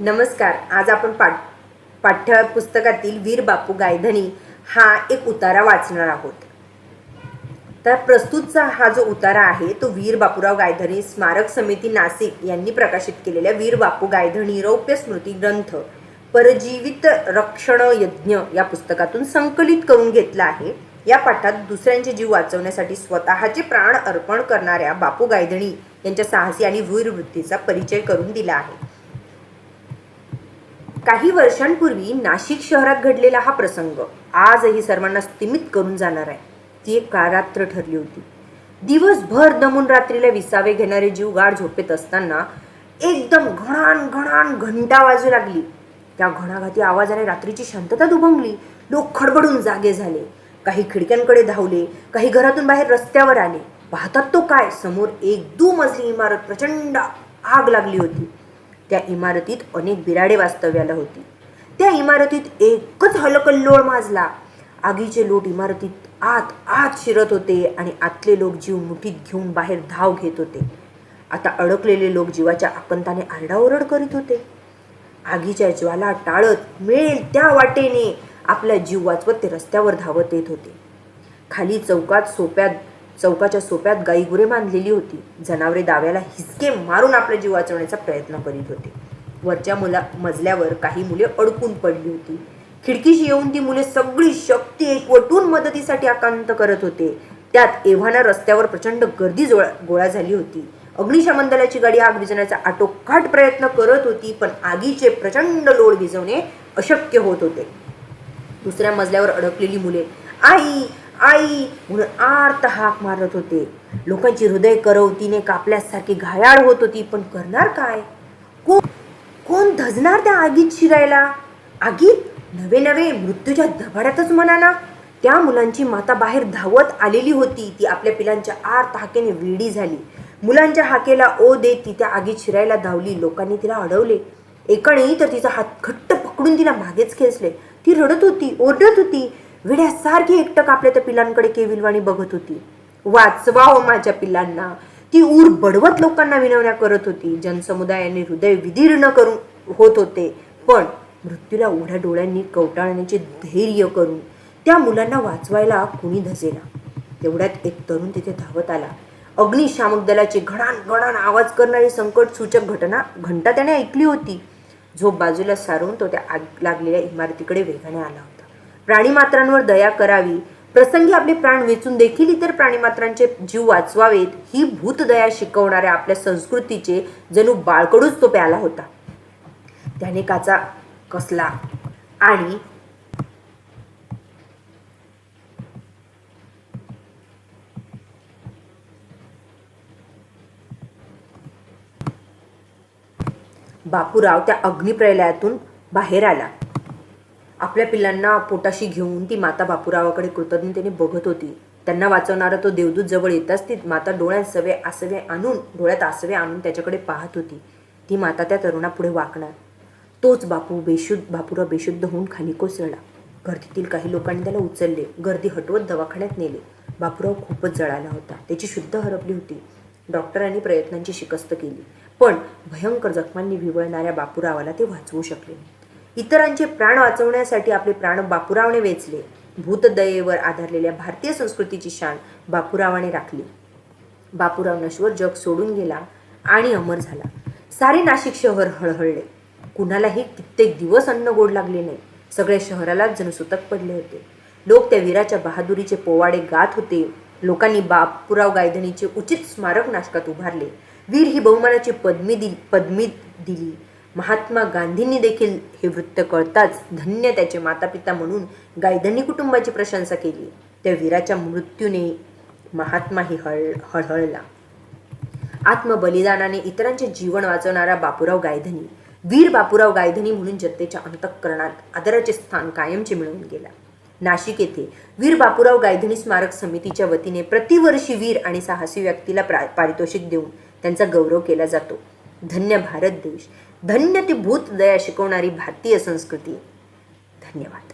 नमस्कार आज आपण पाठ पाठ्यपुस्तकातील वीर बापू गायधनी हा एक उतारा वाचणार आहोत. तर प्रस्तुतचा हा जो उतारा आहे तो वीर बापूराव गायधनी स्मारक समिती नाशिक यांनी प्रकाशित केलेल्या वीर बापू गायधनी रौप्य स्मृती ग्रंथ परजीवित रक्षण यज्ञ या पुस्तकातून संकलित करून घेतला आहे. या पाठात दुसऱ्यांचे जीव वाचवण्यासाठी स्वतःचे प्राण अर्पण करणाऱ्या बापू गायधणी यांच्या साहसी आणि वीरवृत्तीचा परिचय करून दिला आहे. काही वर्षांपूर्वी नाशिक शहरात घडलेला हा प्रसंग आजही सर्वांना स्तिमित करून जाणार आहे. ती एक कारात्र ठरली होती. दिवसभर दमून रात्रीला विसावे घेणारे जीव गाढ झोपेत असताना एकदम घणान घणान घंटा वाजू लागली. त्या घणाघाती आवाजाने रात्रीची शांतता दुभंगली. लोक खडबडून जागे झाले. काही खिडक्यांकडे धावले. काही घरातून बाहेर रस्त्यावर आले. पाहतात तो काय? समोर एक दुमजली इमारत. प्रचंड आग लागली होती. त्या इमारतीत अनेक बिराडे वास्तव्याला होती. त्या इमारतीत एकच हलकल्लोळ माजला. आगीचे लोट इमारतीत आत आत शिरत होते आणि आतले लोक जीव मुठीत घेऊन बाहेर धाव घेत होते. आता अडकलेले लोक जीवाच्या आकंताने आरडाओरड करीत होते. आगीच्या ज्वाला टाळत मिळेल त्या वाटेने आपला जीव वाचवत ते रस्त्यावर धावत येत होते. खाली चौकात सोप्यात चौकाच्या सोप्यात गाईगुरे बांधलेली होती. जनावरे दाव्याला हिसके मारून आपला जीव वाचवण्याचा प्रयत्न करीत होते. वरच्या मुला मजल्यावर काही मुले अडकून पडली होती. खिडकीशी येऊन ती मुले सगळी शक्ती एकवटून मदतीसाठी आकांत करत होते. त्यात एव्हाना रस्त्यावर प्रचंड गर्दी जोळा गोळा झाली होती. अग्निशमन दलाची गाडी आग विजवण्याचा आटोकाट प्रयत्न करत होती पण आगीचे प्रचंड लोड विजवणे अशक्य होत होते. दुसऱ्या मजल्यावर अडकलेली मुले आई आई म्हणून आर्त हाक मारत होते. लोकांची हृदय करवतीने कापल्यासारखी घायाळ होत होती पण करणार काय? कोण कोण धजणार त्या आगीत शिरायला? आगीत? नवे नवे मृत्यूच्या धबाड्यातच म्हणा ना. त्या मुलांची माता बाहेर धावत आलेली होती. ती आपल्या पिलांच्या आर्त हाकेने वेडी झाली. मुलांच्या हाकेला ओ देत ती त्या आगीत शिरायला धावली. लोकांनी तिला अडवले. एकाने तर तिचा हात घट्ट पकडून तिला मागेच खेचले. ती रडत होती ओरडत होती. वेड्यासारखी एकटक आपल्या त्या पिलांकडे केविलवाणी बघत होती. वाचवा हो माझ्या पिलांना. ती ऊर बडवत लोकांना विनवण्या करत होती. जनसमुदायाने हृदय विदीर्ण करून होत होते. पण मृत्यूला उघड्या डोळ्यांनी कवटाळण्याचे धैर्य करून त्या मुलांना वाचवायला कुणी धसेना तेवढ्यात एक तरुण तिथे धावत आला. अग्निशामक दलाची घणान घणान आवाज करणारी संकट सूचक घटना घंटा त्याने ऐकली होती. झोप बाजूला सारून तो त्या आग लागलेल्या इमारतीकडे वेगाने आला. होता प्राणीमात्रांवर दया करावी. प्रसंगी आपले प्राण वेचून देखील इतर प्राणीमात्रांचे जीव वाचवावेत ही भूतदया शिकवणाऱ्या आपल्या संस्कृतीचे जणू बाळकडूच तो प्याला होता. त्याने काचा कसला आणि बापूराव त्या अग्निप्रलयातून बाहेर आला. आपल्या पिल्लांना पोटाशी घेऊन ती माता बापूरावाकडे कृतज्ञतेने बघत होती. त्यांना वाचवणारा तो देवदूत जवळ येताच ती माता डोळ्यात सवे आसवे आणून डोळ्यात आसवे आणून त्याच्याकडे पाहत होती. ती माता त्या तरुणापुढे वाकणार. तोच बापू बेशुद्ध बापूराव बेशुद्ध होऊन खाली कोसळला. गर्दीतील काही लोकांनी त्याला उचलले. गर्दी हटवत दवाखान्यात नेले. बापूराव खूपच जळाला होता. त्याची शुद्ध हरपली होती. डॉक्टरांनी प्रयत्नांची शिकस्त केली. पण भयंकर जखमांनी विवळणाऱ्या बापूरावाला ते वाचवू शकले इतरांचे प्राण वाचवण्यासाठी आपले प्राण बापूरावने वेचले. भूतदयेवर आधारलेल्या भारतीय संस्कृतीची शान बापूरावाने राखली. बापूराव नश्वर जग सोडून गेला आणि अमर झाला. सारे नाशिक शहर हळहळले. कुणालाही कित्येक दिवस अन्न गोड लागले नाही. सगळ्या शहरालाच जण सुतक पडले होते. लोक त्या वीराच्या बहादुरीचे पोवाडे गात होते. लोकांनी बापूराव गायधनीचे उचित स्मारक नाशकात उभारले. वीर ही बहुमानाची पद्मी दिली पद्मी दिली. महात्मा गांधींनी देखील हे वृत्त कळताच धन्य त्याचे मातापिता म्हणून गायधनी कुटुंबाची प्रशंसा केली. त्या वीराच्या मृत्यूने महात्माही हळ हळहळला. आत्मबलिदानाने इतरांचे जीवन वाचवणारा बापूराव गायधनी वीर बापूराव गायधनी म्हणून जनतेच्या अंतःकरणात आदराचे स्थान कायमचे मिळवून गेला. नाशिक येथे वीर बापूराव गायधनी स्मारक समितीच्या वतीने प्रतिवर्षी वीर आणि साहसी व्यक्तीला पारितोषिक देऊन त्यांचा गौरव केला जातो. धन्य भारत देश. धन्य ती भूत दया शिकवणारी भारतीय संस्कृती. धन्यवाद.